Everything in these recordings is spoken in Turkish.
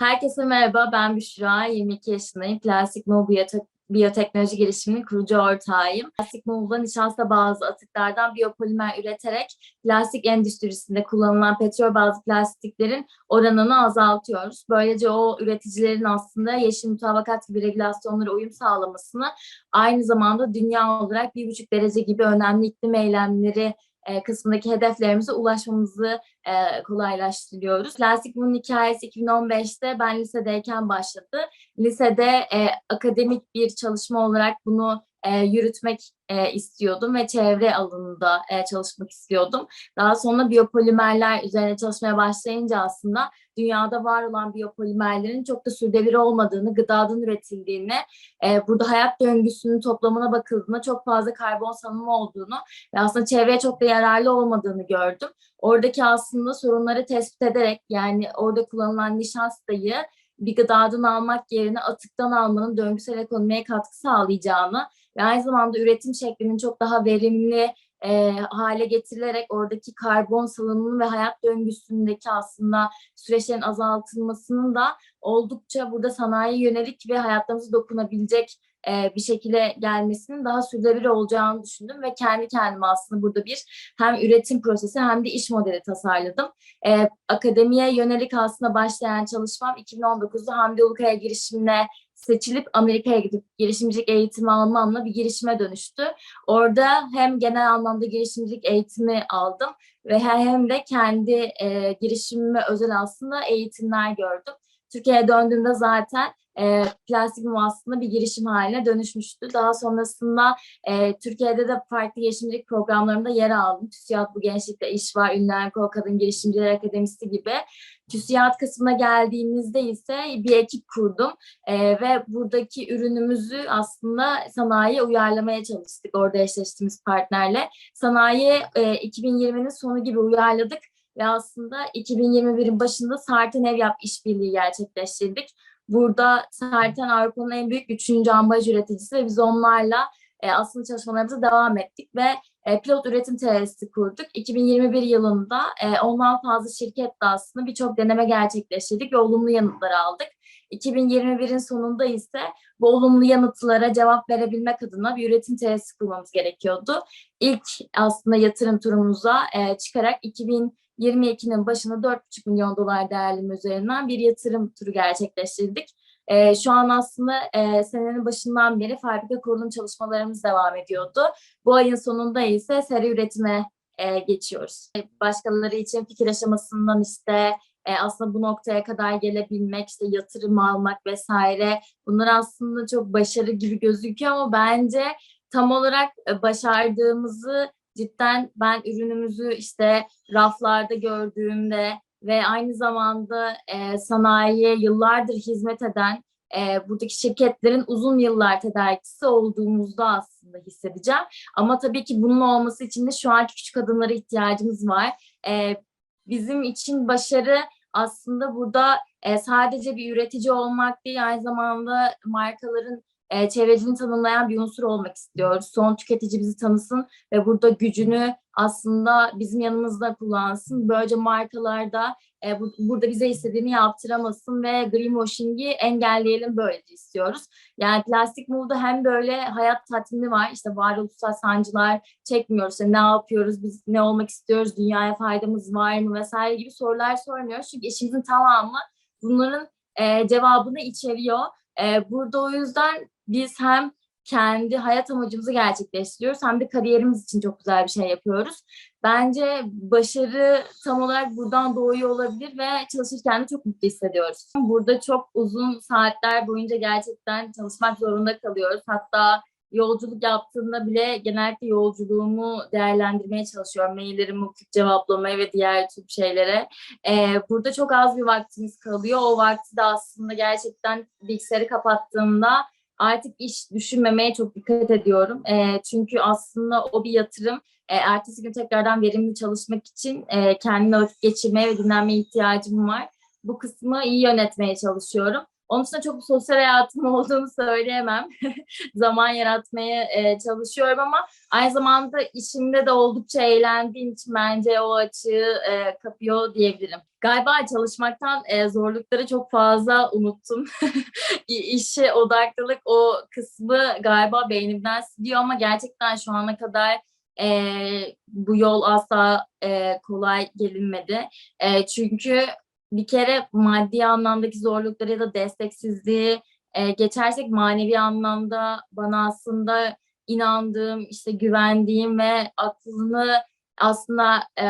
Herkese merhaba, ben Büşra, 22 yaşındayım. Plastik Move Biyote- Biyoteknoloji Girişimi'nin kurucu ortağıyım. Plastik Move'da nişasta bazlı atıklardan biyopolimer üreterek plastik endüstrisinde kullanılan petrol bazlı plastiklerin oranını azaltıyoruz. Böylece o üreticilerin aslında yeşil mutabakat gibi regülasyonlara uyum sağlamasını aynı zamanda dünya olarak bir buçuk derece gibi önemli iklim eylemleri e, kısmındaki hedeflerimize ulaşmamızı e, kolaylaştırıyoruz. Plastik bunun hikayesi 2015'te ben lisedeyken başladı. Lisede e, akademik bir çalışma olarak bunu e, yürütmek e, istiyordum ve çevre alanında e, çalışmak istiyordum. Daha sonra biyopolimerler üzerine çalışmaya başlayınca aslında dünyada var olan biyopolimerlerin çok da sürdürülebilir olmadığını, gıdadan üretildiğini, e, burada hayat döngüsünün toplamına bakıldığında çok fazla karbon salınımı olduğunu ve aslında çevreye çok da yararlı olmadığını gördüm. Oradaki aslında sorunları tespit ederek yani orada kullanılan nişastayı bir gıdadan almak yerine atıktan almanın döngüsel ekonomiye katkı sağlayacağını ve aynı zamanda üretim şeklinin çok daha verimli e, hale getirilerek oradaki karbon salınımı ve hayat döngüsündeki aslında süreçlerin azaltılmasının da oldukça burada sanayi yönelik ve hayatlarımıza dokunabilecek e, bir şekilde gelmesinin daha sürdürülebilir olacağını düşündüm ve kendi kendime aslında burada bir hem üretim prosesi hem de iş modeli tasarladım. E, akademiye yönelik aslında başlayan çalışmam 2019'da Hamdi Ulukaya girişimine seçilip Amerika'ya gidip girişimcilik eğitimi almamla bir girişime dönüştü. Orada hem genel anlamda girişimcilik eğitimi aldım ve hem de kendi e, girişimime özel aslında eğitimler gördüm. Türkiye'ye döndüğümde zaten e, plastik mum bir girişim haline dönüşmüştü. Daha sonrasında e, Türkiye'de de farklı girişimcilik programlarında yer aldım. TÜSİAD Bu Gençlikte İş Var, Ünlüler Kol Kadın Girişimciler Akademisi gibi. TÜSİAD kısmına geldiğimizde ise bir ekip kurdum e, ve buradaki ürünümüzü aslında sanayiye uyarlamaya çalıştık orada eşleştiğimiz partnerle. Sanayi e, 2020'nin sonu gibi uyarladık ve aslında 2021'in başında Sarten Ev Yap işbirliği gerçekleştirdik. Burada Serten Avrupa'nın en büyük üçüncü ambalaj üreticisi ve biz onlarla e, aslında çalışmalarımıza devam ettik ve e, pilot üretim tesisi kurduk. 2021 yılında e, ondan fazla şirketle aslında birçok deneme gerçekleştirdik ve olumlu yanıtlar aldık. 2021'in sonunda ise bu olumlu yanıtlara cevap verebilmek adına bir üretim tesisi kurmamız gerekiyordu. İlk aslında yatırım turumuza e, çıkarak 2022'nin başında 4,5 milyon dolar değerleme üzerinden bir yatırım turu gerçekleştirdik. E, şu an aslında e, senenin başından beri fabrika kurulum çalışmalarımız devam ediyordu. Bu ayın sonunda ise seri üretime e, geçiyoruz. Başkaları için fikir aşamasından işte e, aslında bu noktaya kadar gelebilmek, işte yatırım almak vesaire bunlar aslında çok başarı gibi gözüküyor ama bence tam olarak e, başardığımızı cidden ben ürünümüzü işte raflarda gördüğümde ve aynı zamanda e, sanayiye yıllardır hizmet eden e, buradaki şirketlerin uzun yıllar tedarikçisi olduğumuzda aslında hissedeceğim. Ama tabii ki bunun olması için de şu anki küçük adımlara ihtiyacımız var. E, bizim için başarı aslında burada e, sadece bir üretici olmak değil, aynı zamanda markaların e, çevreciliğini tanımlayan bir unsur olmak istiyoruz. Son tüketici bizi tanısın ve burada gücünü aslında bizim yanımızda kullansın. Böylece markalarda e, bu, burada bize istediğini yaptıramasın ve greenwashing'i engelleyelim böylece istiyoruz. Yani plastik move'da hem böyle hayat tatmini var, işte varoluşsal sancılar çekmiyoruz, işte ne yapıyoruz, biz ne olmak istiyoruz, dünyaya faydamız var mı vesaire gibi sorular sormuyoruz. Çünkü işimizin tamamı bunların e, cevabını içeriyor. E, burada o yüzden biz hem kendi hayat amacımızı gerçekleştiriyoruz hem de kariyerimiz için çok güzel bir şey yapıyoruz. Bence başarı tam olarak buradan doğuyor olabilir ve çalışırken de çok mutlu hissediyoruz. Burada çok uzun saatler boyunca gerçekten çalışmak zorunda kalıyoruz. Hatta yolculuk yaptığımda bile genellikle yolculuğumu değerlendirmeye çalışıyorum. Maillerimi okuyup cevaplamaya ve diğer tür şeylere. Ee, burada çok az bir vaktimiz kalıyor. O vakti de aslında gerçekten bilgisayarı kapattığımda artık iş düşünmemeye çok dikkat ediyorum. E, çünkü aslında o bir yatırım. E, ertesi gün tekrardan verimli çalışmak için e, kendime vakit geçirmeye ve dinlenmeye ihtiyacım var. Bu kısmı iyi yönetmeye çalışıyorum. Onun dışında çok sosyal hayatım olduğunu söyleyemem. Zaman yaratmaya e, çalışıyorum ama aynı zamanda işimde de oldukça eğlendiğim için bence o açığı e, kapıyor diyebilirim. Galiba çalışmaktan e, zorlukları çok fazla unuttum. İşe odaklılık o kısmı galiba beynimden siliyor ama gerçekten şu ana kadar e, bu yol asla e, kolay gelinmedi. E, çünkü bir kere maddi anlamdaki zorlukları ya da desteksizliği e, geçersek manevi anlamda bana aslında inandığım, işte güvendiğim ve aklını aslında e,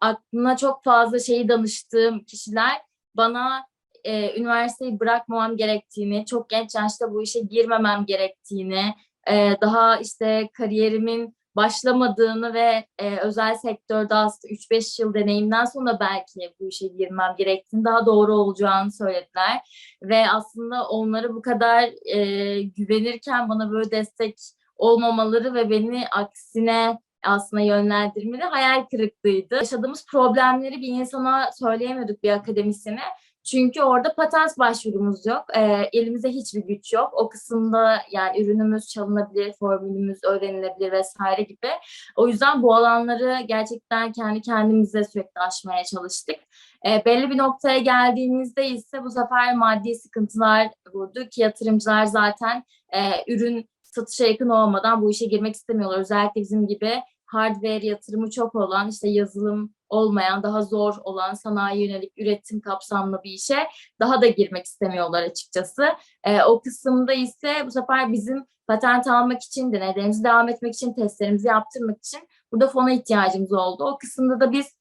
aklına çok fazla şeyi danıştığım kişiler bana e, üniversiteyi bırakmamam gerektiğini, çok genç yaşta bu işe girmemem gerektiğini, e, daha işte kariyerimin başlamadığını ve e, özel sektörde aslında 3-5 yıl deneyimden sonra belki bu işe girmem gerektiğini, daha doğru olacağını söylediler. Ve aslında onları bu kadar e, güvenirken bana böyle destek olmamaları ve beni aksine aslında yönlendirmeli hayal kırıklığıydı. Yaşadığımız problemleri bir insana söyleyemiyorduk bir akademisyene. Çünkü orada patent başvurumuz yok. E, elimizde hiçbir güç yok. O kısımda yani ürünümüz çalınabilir, formülümüz öğrenilebilir vesaire gibi. O yüzden bu alanları gerçekten kendi kendimize sürekli aşmaya çalıştık. E, belli bir noktaya geldiğimizde ise bu sefer maddi sıkıntılar vurdu ki yatırımcılar zaten e, ürün satışa yakın olmadan bu işe girmek istemiyorlar. Özellikle bizim gibi hardware yatırımı çok olan, işte yazılım olmayan, daha zor olan sanayi yönelik üretim kapsamlı bir işe daha da girmek istemiyorlar açıkçası. E, o kısımda ise bu sefer bizim patent almak için, deneylerimizi devam etmek için, testlerimizi yaptırmak için burada fona ihtiyacımız oldu. O kısımda da biz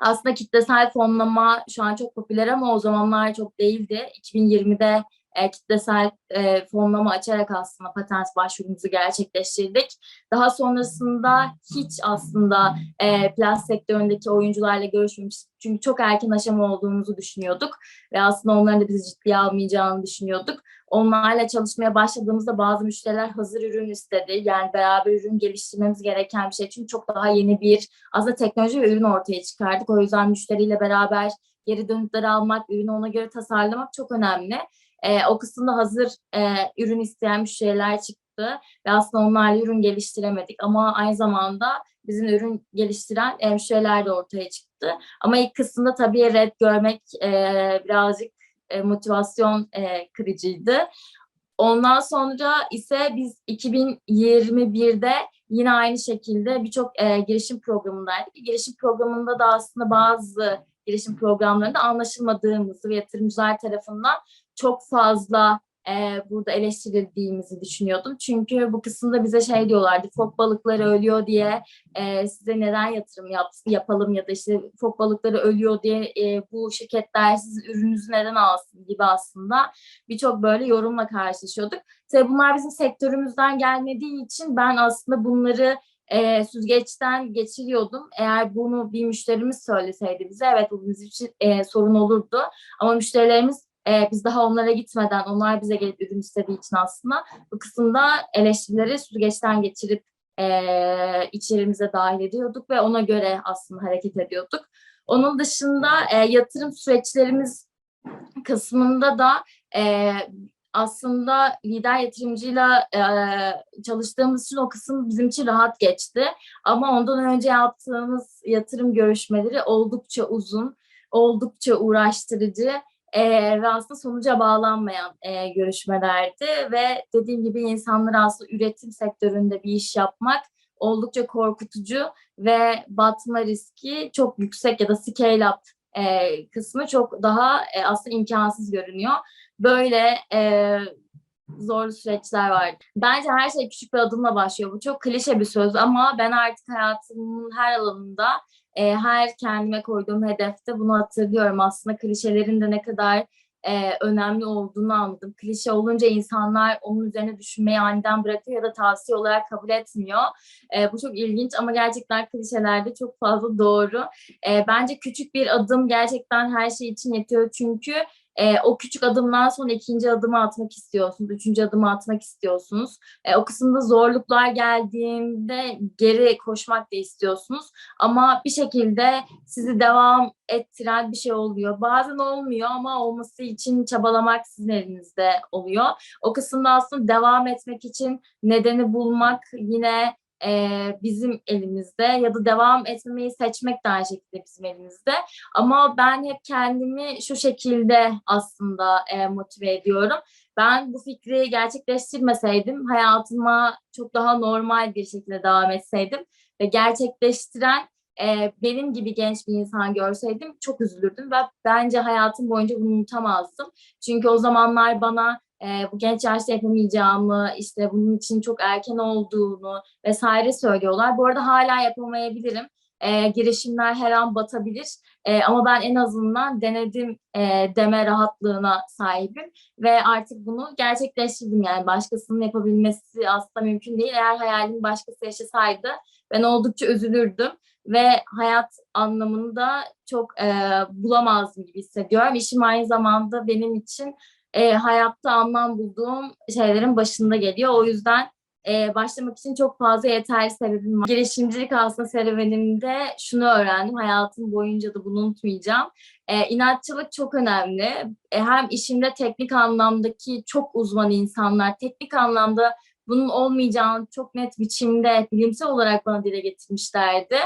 aslında kitlesel fonlama şu an çok popüler ama o zamanlar çok değildi. 2020'de e, kitlesel e, fonlama açarak aslında patent başvurumuzu gerçekleştirdik. Daha sonrasında hiç aslında e, plaz sektöründeki oyuncularla görüşmemiştik. Çünkü çok erken aşama olduğumuzu düşünüyorduk ve aslında onların da bizi ciddiye almayacağını düşünüyorduk. Onlarla çalışmaya başladığımızda bazı müşteriler hazır ürün istedi. Yani beraber ürün geliştirmemiz gereken bir şey. Çünkü çok daha yeni bir aslında teknoloji ve ürün ortaya çıkardık. O yüzden müşteriyle beraber geri dönütleri almak, ürünü ona göre tasarlamak çok önemli. E, o kısımda hazır e, ürün isteyen müşteriler çıktı ve aslında onlarla ürün geliştiremedik ama aynı zamanda bizim ürün geliştiren e, müşteriler de ortaya çıktı. Ama ilk kısımda tabii red görmek e, birazcık e, motivasyon e, kırıcıydı. Ondan sonra ise biz 2021'de yine aynı şekilde birçok e, girişim programındaydık. Girişim programında da aslında bazı girişim programlarında anlaşılmadığımızı ve yatırımcılar tarafından çok fazla e, burada eleştirildiğimizi düşünüyordum. Çünkü bu kısımda bize şey diyorlardı, fok balıkları ölüyor diye e, size neden yatırım yap, yapalım ya da işte fok balıkları ölüyor diye e, bu şirketler sizin ürününüzü neden alsın gibi aslında birçok böyle yorumla karşılaşıyorduk. Tabii bunlar bizim sektörümüzden gelmediği için ben aslında bunları e, süzgeçten geçiriyordum. Eğer bunu bir müşterimiz söyleseydi bize evet bu bizim için e, sorun olurdu. Ama müşterilerimiz e, biz daha onlara gitmeden onlar bize gelip ürün istediği için aslında bu kısımda eleştirileri süzgeçten geçirip e, içerimize dahil ediyorduk ve ona göre aslında hareket ediyorduk. Onun dışında e, yatırım süreçlerimiz kısmında da e, aslında lider yatırımcıyla e, çalıştığımız için o kısım bizim için rahat geçti. Ama ondan önce yaptığımız yatırım görüşmeleri oldukça uzun, oldukça uğraştırıcı e, ve aslında sonuca bağlanmayan e, görüşmelerdi ve dediğim gibi insanlar aslında üretim sektöründe bir iş yapmak oldukça korkutucu ve batma riski çok yüksek ya da scale up e, kısmı çok daha e, aslında imkansız görünüyor. Böyle e, zor süreçler var. Bence her şey küçük bir adımla başlıyor. Bu çok klişe bir söz ama ben artık hayatımın her alanında e, her kendime koyduğum hedefte bunu hatırlıyorum. Aslında klişelerin de ne kadar e, önemli olduğunu anladım. Klişe olunca insanlar onun üzerine düşünmeyi aniden bırakıyor ya da tavsiye olarak kabul etmiyor. E, bu çok ilginç ama gerçekten klişelerde çok fazla doğru. E, bence küçük bir adım gerçekten her şey için yetiyor çünkü e, o küçük adımdan sonra ikinci adımı atmak istiyorsunuz, üçüncü adımı atmak istiyorsunuz. E, o kısımda zorluklar geldiğinde geri koşmak da istiyorsunuz. Ama bir şekilde sizi devam ettiren bir şey oluyor. Bazen olmuyor ama olması için çabalamak sizin elinizde oluyor. O kısımda aslında devam etmek için nedeni bulmak yine e, bizim elimizde ya da devam etmemeyi seçmek de aynı şekilde bizim elimizde. Ama ben hep kendimi şu şekilde aslında e, motive ediyorum. Ben bu fikri gerçekleştirmeseydim hayatıma çok daha normal bir şekilde devam etseydim ve gerçekleştiren e, benim gibi genç bir insan görseydim çok üzülürdüm ve bence hayatım boyunca bunu unutamazdım. Çünkü o zamanlar bana e, bu genç yaşta yapamayacağımı, işte bunun için çok erken olduğunu vesaire söylüyorlar. Bu arada hala yapamayabilirim. E, girişimler her an batabilir. E, ama ben en azından denedim e, deme rahatlığına sahibim ve artık bunu gerçekleştirdim. Yani başkasının yapabilmesi aslında mümkün değil. Eğer hayalimi başkası yaşasaydı ben oldukça üzülürdüm ve hayat anlamını da çok e, bulamazdım gibi hissediyorum. İşim aynı zamanda benim için e, hayatta anlam bulduğum şeylerin başında geliyor. O yüzden e, başlamak için çok fazla yeterli sebebim var. Girişimcilik aslında serüvenimde şunu öğrendim. Hayatım boyunca da bunu unutmayacağım. E, inatçılık çok önemli. E, hem işimde teknik anlamdaki çok uzman insanlar, teknik anlamda bunun olmayacağını çok net biçimde bilimsel olarak bana dile getirmişlerdi.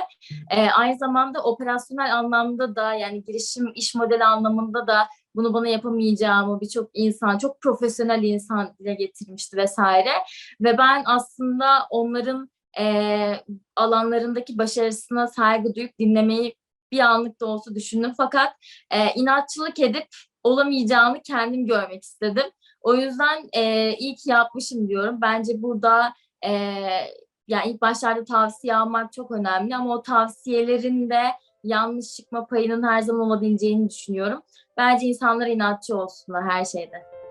E, aynı zamanda operasyonel anlamda da yani girişim iş modeli anlamında da bunu bana yapamayacağımı birçok insan, çok profesyonel insan dile getirmişti vesaire. Ve ben aslında onların e, alanlarındaki başarısına saygı duyup dinlemeyi bir anlık da olsa düşündüm. Fakat e, inatçılık edip olamayacağını kendim görmek istedim. O yüzden e, ki yapmışım diyorum. Bence burada e, yani ilk başlarda tavsiye almak çok önemli ama o tavsiyelerin de yanlış çıkma payının her zaman olabileceğini düşünüyorum. Bence insanlar inatçı olsunlar her şeyde.